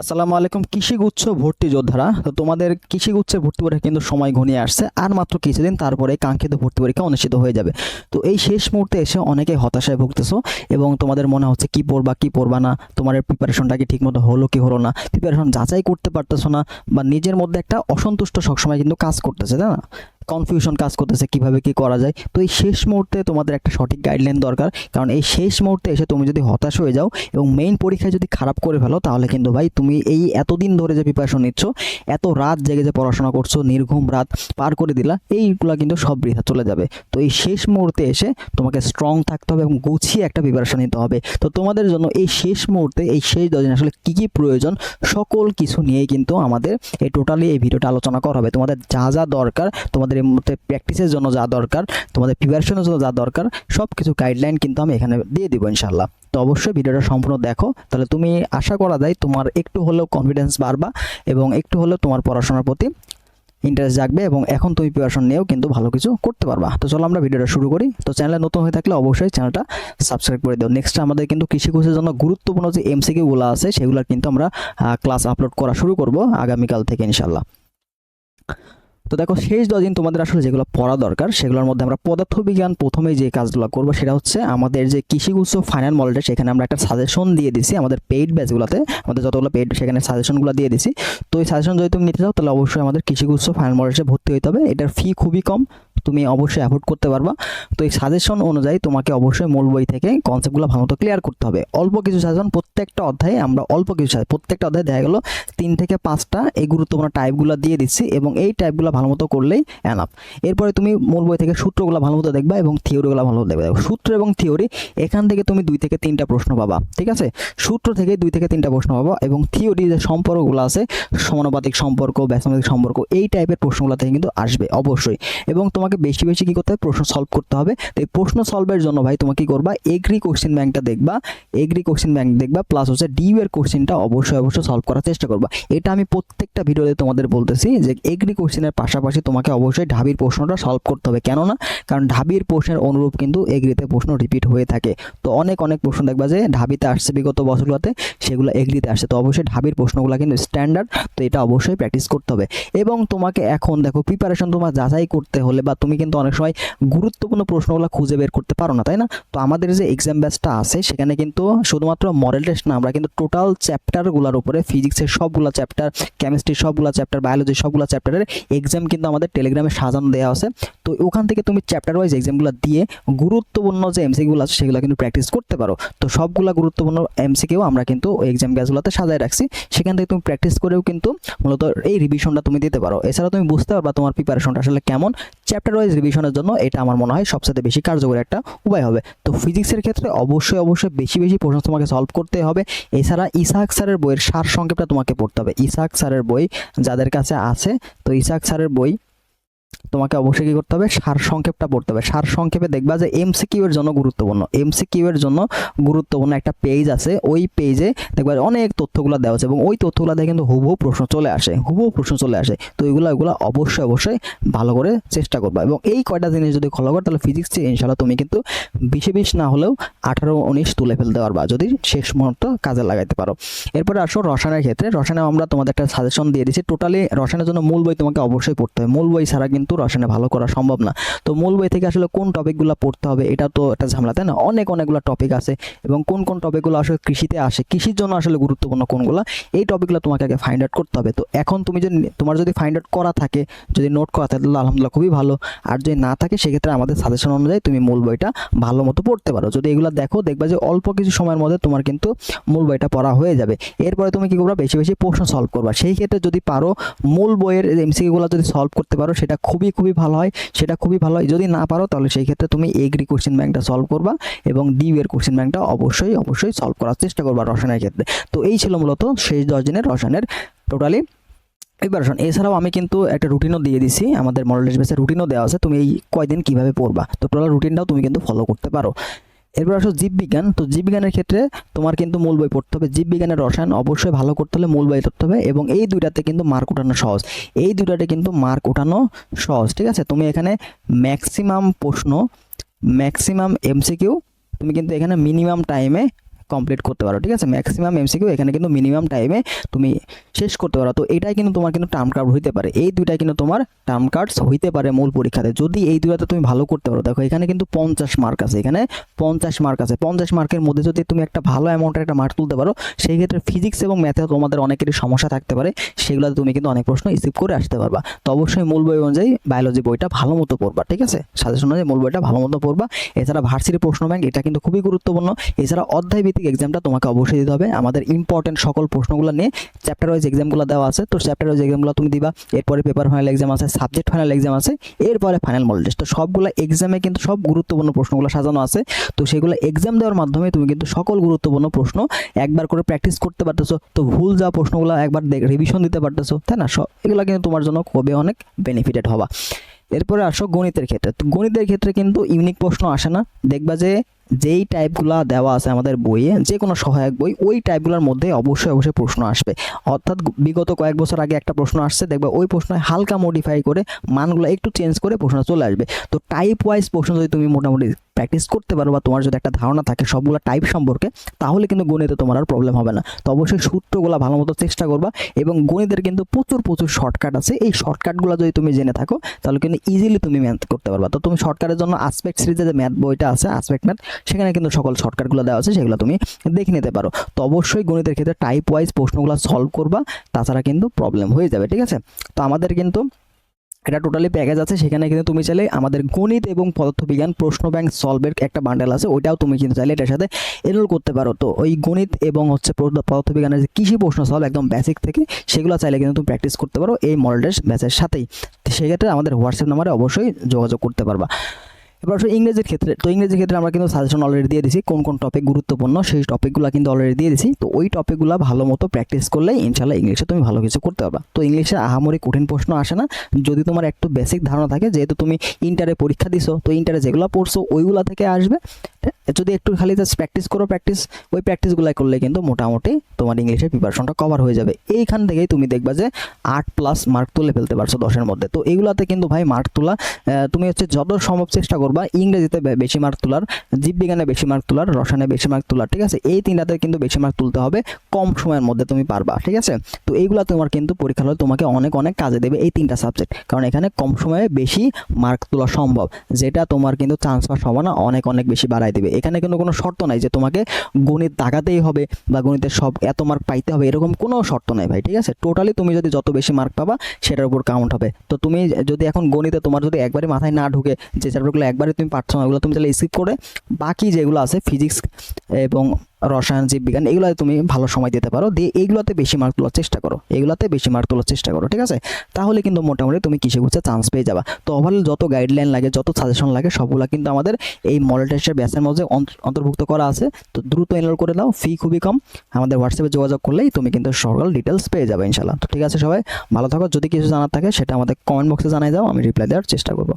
আসসালামু আলাইকুম, কৃষিগুচ্ছ ভর্তি যোদ্ধারা। তো তোমাদের কৃষিগুচ্ছের ভর্তি পরীক্ষা কিন্তু সময় ঘনিয়ে আসছে, আর মাত্র কিছুদিন তারপরে কাঙ্ক্ষিত ভর্তি পরীক্ষা অনুষ্ঠিত হয়ে যাবে। তো এই শেষ মুহূর্তে এসে অনেকে হতাশায় ভুগতেছো এবং তোমাদের মনে হচ্ছে কি পড়বা কি পড়বা না, তোমার প্রিপারেশনটা কি ঠিকমতো হলো, কি হলো না? প্রিপারেশন যাচাই করতে পারতেছো না, বা নিজের মধ্যে একটা অসন্তুষ্ট সবসময় কিন্তু কাজ করতেছে, তাই না? কনফিউশন কাজ করতেছে, কীভাবে কি করা যায়। তো এই শেষ মুহূর্তে তোমাদের একটা সঠিক গাইডলাইন দরকার। কারণ এই শেষ মুহূর্তে এসে তুমি যদি হতাশ হয়ে যাও এবং মেইন পরীক্ষায় যদি খারাপ করে ফেলো, তাহলে কিন্তু ভাই তুমি এই এতদিন ধরে যে প্রিপারেশন নিচ্ছ, এত রাত জেগে যে পড়াশোনা করছ, নির্ঘুম রাত পার করে দিলা, এইগুলা কিন্তু সব বৃথা চলে যাবে। তো এই শেষ মুহূর্তে এসে তোমাকে স্ট্রং থাকতে হবে এবং গুছিয়ে একটা প্রিপারেশন নিতে হবে। তো তোমাদের জন্য এই শেষ মুহূর্তে, এই শেষ দশ দিন আসলে কী কী প্রয়োজন, সকল কিছু নিয়েই কিন্তু আমাদের এই টোটালি এই ভিডিওটা আলোচনা করা হবে। তোমাদের যা যা দরকার, তোমাদের এই মুহূর্তে প্র্যাকটিসের জন্য যা দরকার, তোমাদের প্রিপারেশনের জন্য যা দরকার সব কিছু গাইডলাইন কিন্তু আমি এখানে দিয়ে দিব ইনশাল্লাহ তো অবশ্যই ভিডিওটা সম্পূর্ণ দেখো। তাহলে তুমি আশা করা যায় তোমার একটু হলেও কনফিডেন্স বাড়বা এবং একটু হলেও তোমার পড়াশোনার প্রতি ইন্টারেস্ট জাগবে এবং এখন তুমি প্রিপারেশন নিয়েও কিন্তু ভালো কিছু করতে পারবা। তো চলো আমরা ভিডিওটা শুরু করি। তো চ্যানেলে নতুন হয়ে থাকলে অবশ্যই চ্যানেলটা সাবস্ক্রাইব করে দিও। নেক্সট আমাদের কিন্তু কৃষি কোর্সের জন্য গুরুত্বপূর্ণ যে এমসিকিউগুলো আছে, সেগুলো কিন্তু আমরা ক্লাস আপলোড করা শুরু করব আগামীকাল থেকে ইনশাল্লাহ তো দেখো শেষ দিন তোমাদের আসলে যেগুলো পড়া দরকার, সেগুলোর মধ্যে আমরা পদার্থবিজ্ঞান প্রথমে যে কাজগুলো করব সেটা হচ্ছে আমাদের যে কৃষি কৃষিগুচ্ছ ফাইনাল মডেলটা সেখানে আমরা একটা সাজেশন দিয়ে দিছি আমাদের পেইড ব্যাচগুলোতে আমাদের যতগুলো পেইড সেখানে সাজেশনগুলো দিয়ে দিছি। তো এই সাজেশন যদি তুমি নিতে চাও, তাহলে অবশ্যই আমাদের কৃষিগুচ্ছ ফাইনাল মলটা ভর্তি হতে হবে। এটার ফি খুবই কম। তুমি অবশ্যই অ্যাফোর্ড করতে পারবা। তো এই সাজেশন অনুযায়ী তোমাকে অবশ্যই মূল বই থেকে কনসেপ্টগুলো ভালো মতো ক্লিয়ার করতে হবে। অল্প কিছু সাজেশন প্রত্যেকটা অধ্যায়ে আমরা অল্প কিছু সাজেশন প্রত্যেকটা অধ্যায়ে দেখা গেলো তিন থেকে পাঁচটা এই গুরুত্বপূর্ণ টাইপগুলো দিয়ে দিচ্ছি এবং এই টাইপগুলো ভালো মতো করলেই অ্যানাফ এরপরে তুমি মূল বই থেকে সূত্রগুলো ভালো মতো দেখবা এবং থিওরিগুলো ভালো মতো দেখবা। সূত্র এবং থিওরি এখান থেকে তুমি দুই থেকে তিনটা প্রশ্ন পাবা, ঠিক আছে? সূত্র থেকে দুই থেকে তিনটা প্রশ্ন পাবা এবং থিওরি যে সম্পর্কগুলো আছে, সমানুপাতিক সম্পর্ক ব্যাসানুপাতিক সম্পর্ক, এই টাইপের প্রশ্নগুলো থেকে কিন্তু আসবে, অবশ্যই। এবং তোমাকে বেশি বেশি কী করতে হবে? প্রশ্ন সলভ করতে হবে। তো এই প্রশ্ন সলভের জন্য ভাই তোমাকে কী করবা? এগ্রি কোশ্চেন ব্যাংকটা দেখবা। এগ্রি কোশ্চেন ব্যাংক দেখবা। প্লাস হচ্ছে ডিউ এর কোশ্চেনটা অবশ্যই অবশ্যই সলভ করার চেষ্টা করবা। এটা আমি প্রত্যেকটা ভিডিওতে তোমাদের বলতেছি যে এগ্রি কোশ্চেনের পাশাপাশি তোমাকে অবশ্যই ঢাবির প্রশ্নটা সলভ করতে হবে। কেননা? কারণ ঢাবির প্রশ্নের অনুরূপ কিন্তু এগ্রিতে প্রশ্ন রিপিট হয়ে থাকে। তো অনেক অনেক প্রশ্ন দেখবা যে ঢাবিতে আসছে বিগত বছরগুলোতে, সেগুলো এগ্রিতে আসছে। তো অবশ্যই ঢাবির প্রশ্নগুলো কিন্তু স্ট্যান্ডার্ড তো এটা অবশ্যই প্র্যাকটিস করতে হবে। এবং তোমাকে এখন দেখো প্রিপারেশন তোমার যাচাই করতে হলে বা তুমি কিন্তু অনেক সময় গুরুত্বপূর্ণ প্রশ্নগুলো খুঁজে বের করতে পারো না, তাই না? তো আমাদের যে এক্সাম ব্যাচটা আছে, সেখানে কিন্তু শুধুমাত্র মডেল টেস্ট না, আমরা কিন্তু টোটাল চ্যাপ্টারগুলোর উপরে ফিজিক্সের সবগুলো চ্যাপ্টার কেমিস্ট্রির সবগুলো চ্যাপ্টার বায়োলজির সবগুলো চ্যাপ্টারের এক্সাম কিন্তু আমাদের টেলিগ্রামে সাজানো দেওয়া আছে। তো ওখান থেকে তুমি চ্যাপ্টার ওয়াইজ এক্সামগুলো দিয়ে গুরুত্বপূর্ণ যে এমসিকিউগুলো আছে, সেগুলো কিন্তু প্র্যাকটিস করতে পারো। তো সবগুলো গুরুত্বপূর্ণ এমসিকিউ আমরা কিন্তু এক্সাম ব্যাচগুলোতে সাজায় রাখছি। সেখান থেকে তুমি প্র্যাকটিস করেও কিন্তু মূলত এই রিভিশনটা তুমি দিতে পারো। এছাড়া তুমি বুঝতে পারবা তোমার প্রিপারেশনটা আসলে কেমন চ্যাপ্টার ওয়াইজ রিভিশনের জন্য এটা আমার মনে হয় সবচেয়ে বেশি কার্যকর একটা উপায় হবে। তো ফিজিক্সের ক্ষেত্রে অবশ্যই অবশ্যই বেশি বেশি প্রশ্ন তোমাকে সলভ করতে হবে। এছাড়া ইসাক স্যারের বইয়ের সার সংক্ষেপটা তোমাকে পড়তে হবে। ইসাক স্যারের বই যাদের কাছে আছে, তো ইসাক স্যারের বই তোমাকে অবশ্যই কী করতে হবে? সার সংক্ষেপটা পড়তে হবে। সার সংক্ষেপে দেখবা যে এমসিকিউ এর জন্য গুরুত্বপূর্ণ। এমসিকিউ এর জন্য গুরুত্বপূর্ণ একটা পেজ আছে। ওই পেজে দেখবা অনেক তথ্যগুলো দেওয়া আছে এবং ওই তথ্যগুলো দেখে কিন্তু হুবহু প্রশ্ন চলে আসে। হুবহু প্রশ্ন চলে আসে। তো এগুলো এগুলো অবশ্যই অবশ্যই ভালো করে চেষ্টা করবা এবং এই কয়টা জিনিস যদি ফলো করো, তাহলে ফিজিক্স ফিজিক্সে ইনশাল্লাহ তুমি কিন্তু বিশে বিশ না হলেও আঠারো, উনিশ তুলে ফেলতে পারবা যদি শেষ মুহূর্ত কাজে লাগাইতে পারো। এরপরে আসো রসায়নের ক্ষেত্রে। রসায়নে আমরা তোমাদের একটা সাজেশন দিয়ে দিচ্ছি। টোটালি রসায়নের জন্য মূল বই তোমাকে অবশ্যই পড়তে হবে। মূল বই ছাড়া কিন্তু রসায়নে ভালো করা সম্ভব না। তো মূল বই থেকে আসলে কোন টপিকগুলো পড়তে হবে, এটা তো একটা ঝামেলা, তাই না? অনেক অনেকগুলো টপিক আছে এবং কোন কোন টপিকগুলো আসলে কৃষিতে আসে, কৃষির জন্য আসলে গুরুত্বপূর্ণ কোনগুলো, এই টপিকগুলো তোমাকে আগে ফাইন্ড আউট করতে হবে। তো এখন তুমি যদি, তোমার যদি ফাইন্ড আউট করা থাকে, যদি নোট করা থাকে, তাহলে আলহামদুলিল্লাহ খুবই ভালো। আর যদি না থাকে, সেক্ষেত্রে আমাদের সাজেশন অনুযায়ী তুমি মূল বইটা ভালো মতো পড়তে পারো। যদি এগুলো দেখো, দেখবা যে অল্প কিছু সময়ের মধ্যে তোমার কিন্তু মূল বইটা পড়া হয়ে যাবে। এরপরে তুমি কি করবা? বেশি বেশি প্রশ্ন সলভ করবা। সেই ক্ষেত্রে যদি পারো, মূল বইয়ের এমসিকিউগুলো যদি সলভ করতে পারো, সেটা খুবই খুবই ভালো হয়, সেটা খুবই ভালো হয়। যদি না পারো, তাহলে সেই ক্ষেত্রে তুমি এগ্রি কোশ্চেন ব্যাংকটা সলভ করবা এবং ডি এর কোশ্চেন ব্যাংকটা অবশ্যই অবশ্যই সলভ করার চেষ্টা করবা রসায়নের ক্ষেত্রে। তো এই ছিল মূলত শেষ দশ দিনের রসায়নের টোটালি প্রিপারেশন এছাড়াও আমি কিন্তু একটা রুটিনও দিয়ে দিছি, আমাদের মডেল বেসের বেসে রুটিনও দেওয়া আছে, তুমি এই কয়দিন কীভাবে পড়বা। তো টোটাল রুটিনটাও তুমি কিন্তু ফলো করতে পারো। এরপর আসো জীববিজ্ঞান। তো জীববিজ্ঞানের ক্ষেত্রে তোমার কিন্তু মূল বই পড়তে হবে। জীববিজ্ঞানের রসায়ন অবশ্যই ভালো করতে হলে মূল বই পড়তে হবে এবং এই দুইটাতে কিন্তু মার্ক ওঠানো সহজ। এই দুইটাতে কিন্তু মার্ক ওঠানো সহজ, ঠিক আছে? তুমি এখানে ম্যাক্সিমাম প্রশ্ন ম্যাক্সিমাম এমসিকিউ তুমি কিন্তু এখানে মিনিমাম টাইমে কমপ্লিট করতে পারো, ঠিক আছে? ম্যাক্সিমাম এমসিকিউ এখানে কিন্তু মিনিমাম টাইমে তুমি শেষ করতে পারো। তো এটাই কিন্তু তোমার কিন্তু টার্ম কার্ড হইতে পারে। এই দুইটাই কিন্তু তোমার টার্ম কার্ডস হইতে পারে মূল পরীক্ষাতে। যদি এই দুইটাতে তুমি ভালো করতে পারো, দেখো এখানে কিন্তু পঞ্চাশ মার্ক আছে। এখানে পঞ্চাশ মার্ক আছে। পঞ্চাশ মার্কের মধ্যে যদি তুমি একটা ভালো অ্যামাউন্টের একটা মার্ক তুলতে পারো, সেই ক্ষেত্রে ফিজিক্স এবং ম্যাথে তোমাদের অনেকেরই সমস্যা থাকতে পারে। সেগুলোতে তুমি কিন্তু অনেক প্রশ্ন রিসিভ করে আসতে পারবা। তো অবশ্যই মূল বই অনুযায়ী বায়োলজি বইটা ভালো মতো পড়বা, ঠিক আছে? সাজেশন অনুযায়ী মূল বইটা ভালো মতো পড়বা। এছাড়া ভার্সিটি প্রশ্ন ব্যাংক এটা কিন্তু খুবই গুরুত্বপূর্ণ। এছাড়া অধ্যায় ভিত্তিক এক্সামটা তোমাকে অবশ্যই দিতে হবে। আমাদের ইম্পর্টেন্ট সকল প্রশ্নগুলো নিয়ে চ্যাপ্টার ওয়াইজ এক্সামগুলো দেওয়া আছে। তো চ্যাপ্টার ওয়াইজ এক্সামগুলো তুমি দিবা, এরপরে পেপার ফাইনাল এক্সাম আছে সাবজেক্ট ফাইনাল এক্সাম আছে, এরপরে ফাইনাল মডেল টেস্ট তো সবগুলো এক্সামে কিন্তু সব গুরুত্বপূর্ণ প্রশ্নগুলো সাজানো আছে। তো সেগুলো এক্সাম দেওয়ার মাধ্যমে তুমি কিন্তু সকল গুরুত্বপূর্ণ প্রশ্ন একবার করে প্র্যাকটিস করতে পারতেছো। তো ভুল যাওয়া প্রশ্নগুলো একবার রিভিশন দিতে পারতেছো, তাই না? সব এগুলো কিন্তু তোমার জন্য খুবই অনেক বেনিফিটেড হবা। এরপরে আসো গণিতের ক্ষেত্রে। তো গণিতের ক্ষেত্রে কিন্তু ইউনিক প্রশ্ন আসে না। দেখবা যে যেই টাইপগুলো দেওয়া আছে আমাদের বইয়ে যে কোনো সহায়ক বই, ওই টাইপগুলোর মধ্যে অবশ্যই অবশ্যই প্রশ্ন আসবে। অর্থাৎ বিগত কয়েক বছর আগে একটা প্রশ্ন আসছে, দেখবে ওই প্রশ্ন হালকা মডিফাই করে মানগুলো একটু চেঞ্জ করে প্রশ্ন চলে আসবে। তো টাইপ ওয়াইজ প্রশ্ন যদি তুমি মোটামুটি প্র্যাকটিস করতে পারো বা তোমার যদি একটা ধারণা থাকে সবগুলো টাইপ সম্পর্কে, তাহলে কিন্তু গণিতে তোমার আর প্রবলেম হবে না। তো অবশ্যই সূত্রগুলো ভালো মতো চেষ্টা করবা এবং গণিতের কিন্তু প্রচুর প্রচুর শর্টকাট আছে। এই শর্টকাটগুলো যদি তুমি জেনে থাকো, তাহলে কিন্তু ইজিলি তুমি ম্যাথ করতে পারবা। তো তুমি শর্টকাটের জন্য আসপেক্ট সিরিজে যে ম্যাথ বইটা আছে আসপেক্ট ম্যাথ সেখানে কিন্তু সকল শর্টকাটগুলো দেওয়া আছে, সেগুলো তুমি দেখে নিতে পারো। তো অবশ্যই গণিতের ক্ষেত্রে টাইপ ওয়াইজ প্রশ্নগুলো সলভ করবা, তাছাড়া কিন্তু প্রবলেম হয়ে যাবে, ঠিক আছে? তো আমাদের কিন্তু এটা টোটালি প্যাকেজ আছে, সেখানে কিন্তু তুমি চাইলে আমাদের গণিত এবং পদার্থবিজ্ঞান প্রশ্ন ব্যাংক সলভের একটা বান্ডেল আছে, ওইটাও তুমি কিন্তু চাইলে এটার সাথে এনরোল করতে পারো। তো ওই গণিত এবং হচ্ছে পদ- পদার্থবিজ্ঞানের যে কৃষি প্রশ্ন সলভ একদম বেসিক থেকে, সেগুলো চাইলে কিন্তু তুমি প্র্যাকটিস করতে পারো এই মডেল ব্যাচের সাথেই। সেক্ষেত্রে আমাদের হোয়াটসঅ্যাপ নাম্বারে অবশ্যই যোগাযোগ করতে পারবা। এবার আসলে ইংরেজির ক্ষেত্রে, তো ইংরেজির ক্ষেত্রে আমরা কিন্তু সাজেশন অলরেডি দিয়ে দিছি কোন কোন টপিক গুরুত্বপূর্ণ, সেই টপিকগুলো কিন্তু অলরেডি দিয়ে দিছি। তো ওই টপিকগুলো ভালো মতো প্র্যাকটিস করলে ইনশাল্লাহ ইংলিশে তুমি ভালো কিছু করতে পারবা। তো ইংলিশে আহামরি কঠিন প্রশ্ন আসে না। যদি তোমার একটু বেসিক ধারণা থাকে, যেহেতু তুমি ইন্টারে পরীক্ষা দিছো, তো ইন্টারে যেগুলো পড়ছো, ওইগুলো থেকে আসবে। যদি একটু খালি জাস্ট প্র্যাকটিস করো প্র্যাকটিস ওই প্র্যাকটিসগুলো করলে কিন্তু মোটামুটি তোমার ইংলিশের প্রিপারেশনটা কভার হয়ে যাবে। এইখান থেকেই তুমি দেখবা যে আট প্লাস মার্ক তুলে ফেলতে পারছ দশের মধ্যে। তো এইগুলাতে কিন্তু ভাই মার্ক তোলা তুমি হচ্ছে যত সম্ভব চেষ্টা করবা ইংরেজিতে বেশি মার্ক তোলার, জীববিজ্ঞানে বেশি মার্ক তোলার, রসায়নে বেশি মার্ক তোলার, ঠিক আছে? এই তিনটাতে কিন্তু বেশি মার্ক তুলতে হবে কম সময়ের মধ্যে তুমি পারবা, ঠিক আছে? তো এইগুলো তোমার কিন্তু পরীক্ষা হলে তোমাকে অনেক অনেক কাজে দেবে এই তিনটা সাবজেক্ট কারণ এখানে কম সময়ে বেশি মার্ক তোলা সম্ভব, যেটা তোমার কিন্তু চান্স পাওয়ার সম্ভাবনা অনেক অনেক বেশি বাড়াই দেবে। এখানে কিন্তু কোনো শর্ত নাই যে তোমাকে গণিত দাগাতেই হবে বা গণিতের সব এত মার্ক পাইতে হবে, এরকম কোনো শর্ত নাই ভাই, ঠিক আছে? টোটালি তুমি যদি যত বেশি মার্ক পাবা, সেটার উপর কাউন্ট হবে। তো তুমি যদি এখন গণিতে তোমার যদি একবারে মাথায় না ঢুকে যে চ্যাপ্টারগুলো একবারে তুমি পারছ না ওগুলো তুমি তাহলে স্কিপ করে বাকি যেগুলো আছে ফিজিক্স এবং রসায়ন, জীববিজ্ঞান, এগুলোতে তুমি ভালো সময় দিতে পারো। দিয়ে এইগুলোতে বেশি মার্ক তোলার চেষ্টা করো। এগুলোতে বেশি মার্ক তোলার চেষ্টা করো, ঠিক আছে? তাহলে কিন্তু মোটামুটি তুমি কিসে গুছে চান্স পেয়ে যাবা। তো ওভারঅল যত গাইডলাইন লাগে, যত সাজেশন লাগে, সবগুলো কিন্তু আমাদের এই মডেল টেস্টের ব্যাসের মধ্যে অন্ত- অন্তর্ভুক্ত করা আছে। তো দ্রুত এনরোল করে দাও ফি খুবই কম। আমাদের হোয়াটসঅ্যাপে যোগাযোগ করলেই তুমি কিন্তু সকল ডিটেলস পেয়ে যাবে ইনশাল্লাহ তো ঠিক আছে সবাই, ভালো থাকো। যদি কিছু জানার থাকে, সেটা আমাদের কমেন্ট বক্সে জানাই দাও, আমি রিপ্লাই দেওয়ার চেষ্টা করব।